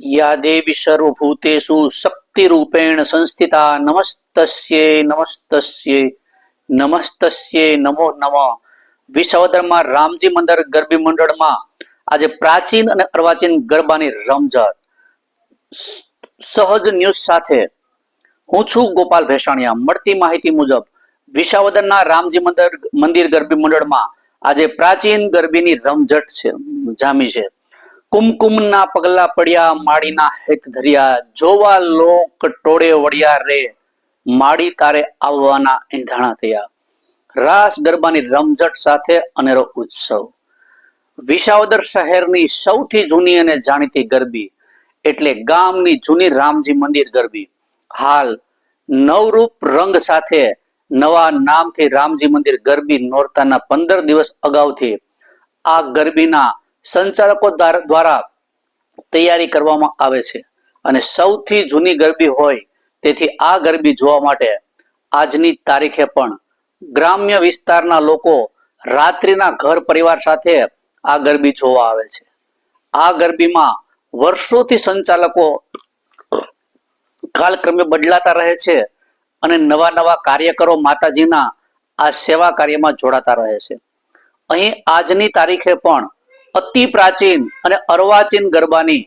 યા દેવી સર્વભૂતેષુ શક્તિરૂપેણ સંસ્થિતા નમસ્તસ્યે નમસ્તસ્યે નમસ્તસ્યે નમો નમ વિશ્વદરમાં રામજી મંદિર ગરબી મંડળમાં આજે પ્રાચીન અને અર્વાચીન ગરબાની રમઝટ સહજ ન્યૂઝ સાથે હું છું ગોપાલ ભેસાણિયા મળતી માહિતી મુજબ વિસાવદરના રામજી મંદિર મંદિર ગરબી મંડળમાં આજે પ્રાચીન ગરબીની રમઝટ છે જામી છે કુમકુમના પગલા પડ્યા, માડીના હેત ધર્યા. જોવા લોક ટોળે વળ્યા રે, માડી તારે આવવાના એંધાણા થયા. રાસ ગરબાની રમઝટ સાથે અનેરો ઉત્સવ. વિસાવદર શહેરની સૌથી જૂની અને જાણીતી ગરબી, એટલે ગામની જૂની રામજી મંદિર ગરબી. હાલ નવરૂપ રંગ સાથે નવા નામથી રામજી મંદિર ગરબી નોરતાના પંદર દિવસ અગાઉથી આ ગરબીના સંચાલકો દ્વારા તૈયારી કરવામાં આવે છે. અને સૌથી જૂની ગરબી હોય તેથી આ ગરબી જોવા માટે આજની તારીખે પણ ગ્રામ્ય વિસ્તારના લોકો રાત્રિના ઘર પરિવાર સાથે આ ગરબી જોવા આવે છે. આ ગરબીમાં વર્ષોથી સંચાલકો કાલક્રમે બદલાતા રહે છે અને નવા નવા કાર્યકરો માતાજીના આ સેવા કાર્યમાં જોડાતા રહે છે. અહીં આજની તારીખે પણ અતિ પ્રાચીન અને અર્વાચીન ગરબાની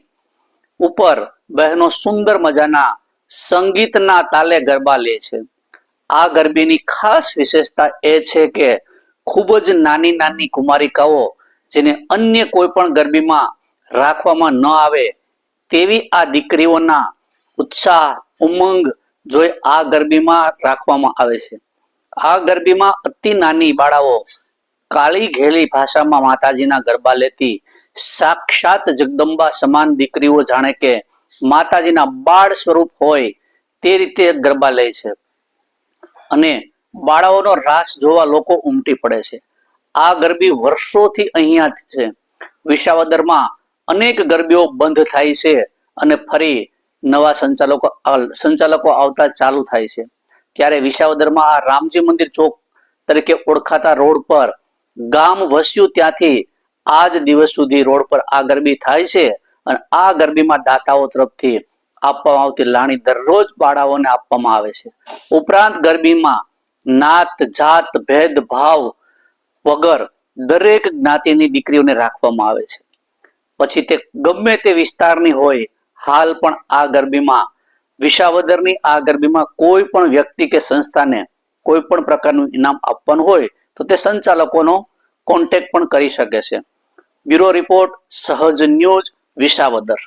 ઉપર બહેનો સુંદર મજાના સંગીતના તાલે ગરબા લે છે. આ ગરબીની ખાસ વિશેષતા એ છે કે ખૂબ જ નાની નાની કુમારિકાઓ જેને અન્ય કોઈ પણ ગરબીમાં રાખવામાં ન આવે તેવી આ દીકરીઓના ઉત્સાહ, ઉમંગ જોઈ આ ગરબીમાં રાખવામાં આવે છે. આ ગરબીમાં અતિ નાની બાળાઓ કાળી ઘેલી ભાષામાં માતાજીના ગરબા લેતી સાક્ષાત જગદંબા સમાન દીકરીઓ જાણે કે માતાજીના બાળ સ્વરૂપ હોય તે રીતે ગરબા લે છે. અને બાળાઓનો રાસ જોવા લોકો ઉમટી પડે છે. આ ગરબી વર્ષોથી અહીંયા છે. વિસાવદરમાં અનેક ગરબીઓ બંધ થાય છે અને ફરી નવા સંચાલકો સંચાલકો આવતા ચાલુ થાય છે. ત્યારે વિસાવદરમાં આ રામજી મંદિર ચોક તરીકે ઓળખાતા રોડ પર ગામ વસ્યું ત્યાંથી આજ દિવસ સુધી રોડ પર આ ગરબી થાય છે અને આ ગરબીમાં દાતાઓ તરફથી આપવામાં આવતી લાણી દરરોજ બાળાઓને આપવામાં આવે છે. ઉપરાંત ગરબીમાં નાત, જાત ભેદભાવ વગર દરેક જ્ઞાતિની દીકરીઓને રાખવામાં આવે છે. પછી તે ગમે તે વિસ્તારની હોય, હાલ પણ આ ગરબીમાં વિશાવદરની આ ગરબીમાં કોઈ પણ વ્યક્તિ કે સંસ્થાને કોઈ પણ પ્રકારનું ઇનામ આપવાનું હોય તો તે સંચાલકોનો કોન્ટેક્ટ પણ કરી શકે છે. Bureau report Sahaj news Visavadar.